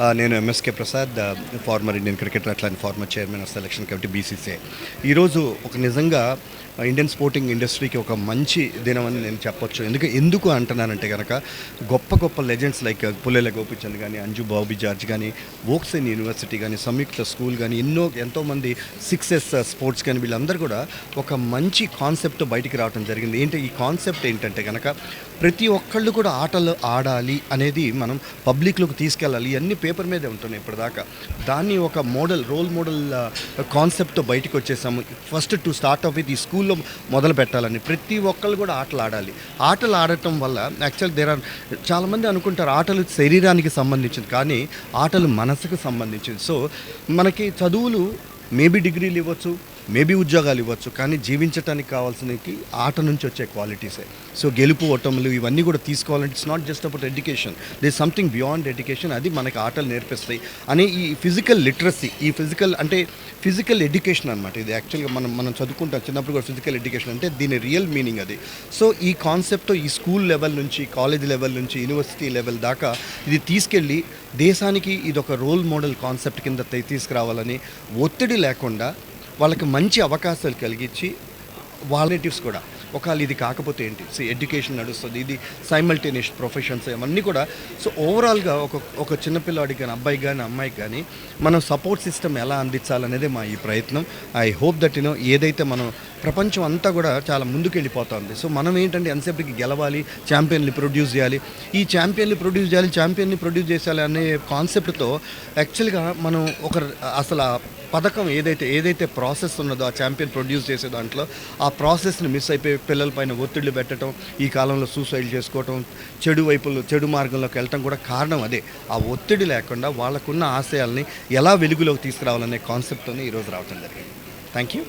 నేను MSK Prasad former Indian cricketer అట్లాంటి former chairman of selection committee BCCI ఈరోజు ఒక నిజంగా ఇండియన్ స్పోర్టింగ్ ఇండస్ట్రీకి ఒక మంచి దినం అని నేను చెప్పొచ్చు. ఎందుకు ఎందుకు అంటున్నానంటే కనుక గొప్ప గొప్ప legends like uh, Pullela Gopichand కానీ అంజు బాబీ జార్జ్ కానీ వోక్సెన్ యూనివర్సిటీ కానీ సంయుక్త స్కూల్ కానీ ఎన్నో ఎంతోమంది సిక్సెస్ uh, స్పోర్ట్స్ కానీ వీళ్ళందరూ కూడా ఒక మంచి కాన్సెప్ట్ బయటికి రావడం జరిగింది. ఏంటి ఈ కాన్సెప్ట్ ఏంటంటే కనుక ప్రతి ఒక్కళ్ళు కూడా ఆటలు ఆడాలి అనేది మనం పబ్లిక్లోకి తీసుకెళ్ళాలి. ఇవన్నీ పేపర్ మీదే ఉంటున్నాయి ఇప్పటిదాకా. దాన్ని ఒక మోడల్ రోల్ మోడల్ కాన్సెప్ట్తో బయటకు వచ్చేసాము. First to start off with ఈ స్కూల్లో మొదలు పెట్టాలని ప్రతి ఒక్కళ్ళు కూడా ఆటలు ఆడాలి. ఆటలు ఆడటం వల్ల యాక్చువల్ దేర్ ఆర్ చాలామంది అనుకుంటారు ఆటలు శరీరానికి సంబంధించింది కానీ ఆటలు మనసుకు సంబంధించింది. సో మనకి చదువులు మేబీ డిగ్రీలు ఇవ్వచ్చు మేబీ ఉద్యోగాలు ఇవ్వచ్చు కానీ జీవించడానికి కావాల్సినవి ఆట నుంచి వచ్చే క్వాలిటీసే సో గెలుపు ఓటములు ఇవన్నీ కూడా తీసుకోవాలంటే it's not just about education they something beyond education అది మనకి ఆటలు నేర్పిస్తాయి. అనే ఈ ఫిజికల్ లిటరసీ ఈ ఫిజికల్ అంటే ఫిజికల్ ఎడ్యుకేషన్ అనమాట ఇది యాక్చువల్గా మనం మనం చదువుకుంటాం చిన్నప్పుడు కూడా ఫిజికల్ ఎడ్యుకేషన్ అంటే దీని రియల్ మీనింగ్ అది. సో ఈ కాన్సెప్ట్ ఈ స్కూల్ లెవెల్ నుంచి కాలేజ్ లెవెల్ నుంచి యూనివర్సిటీ లెవెల్ దాకా ఇది తీసుకెళ్ళి దేశానికి ఇది ఒక రోల్ మోడల్ కాన్సెప్ట్ కింద తీసుకురావాలని ఒత్తిడి లేకుండా వాళ్ళకి మంచి అవకాశాలు కలిగించి వాలంటీర్స్ కూడా. ఒకవేళ ఇది కాకపోతే ఏంటి? సో ఎడ్యుకేషన్ నడుస్తుంది ఇది సైమల్టేనియస్ ప్రొఫెషన్స్ అవన్నీ కూడా. సో ఓవరాల్గా ఒక ఒక చిన్నపిల్లాడికి కానీ అబ్బాయికి కానీ అమ్మాయికి కానీ మనం సపోర్ట్ సిస్టమ్ ఎలా అందించాలనేదే మా ఈ ప్రయత్నం. ఐ హోప్ దట్ యూనో ఏదైతే మనం ప్రపంచం అంతా కూడా చాలా ముందుకెళ్ళిపోతుంది. సో మనం ఏంటంటే ఎంతసేపటికి గెలవాలి ఛాంపియన్ని ప్రొడ్యూస్ చేయాలి. ఈ ఛాంపియన్ని ప్రొడ్యూస్ చేయాలి ఛాంపియన్ని ప్రొడ్యూస్ చేయాలి అనే కాన్సెప్ట్తో యాక్చువల్గా మనం ఒక అసలు ఆ పథకం ఏదైతే ఏదైతే ప్రాసెస్ ఉన్నదో ఆ ఛాంపియన్ ప్రొడ్యూస్ చేసే దాంట్లో ఆ ప్రాసెస్ని మిస్ అయిపోయి పిల్లల పైన ఒత్తిళ్ళు పెట్టడం ఈ కాలంలో సూసైడ్ చేసుకోవటం చెడు వైపులు చెడు మార్గంలోకి వెళ్ళటం కూడా కారణం అదే. ఆ ఒత్తిడి లేకుండా వాళ్ళకున్న ఆశయాల్ని ఎలా వెలుగులోకి తీసుకురావాలనే కాన్సెప్ట్తోనే ఈరోజు రావటం జరిగింది. Thank you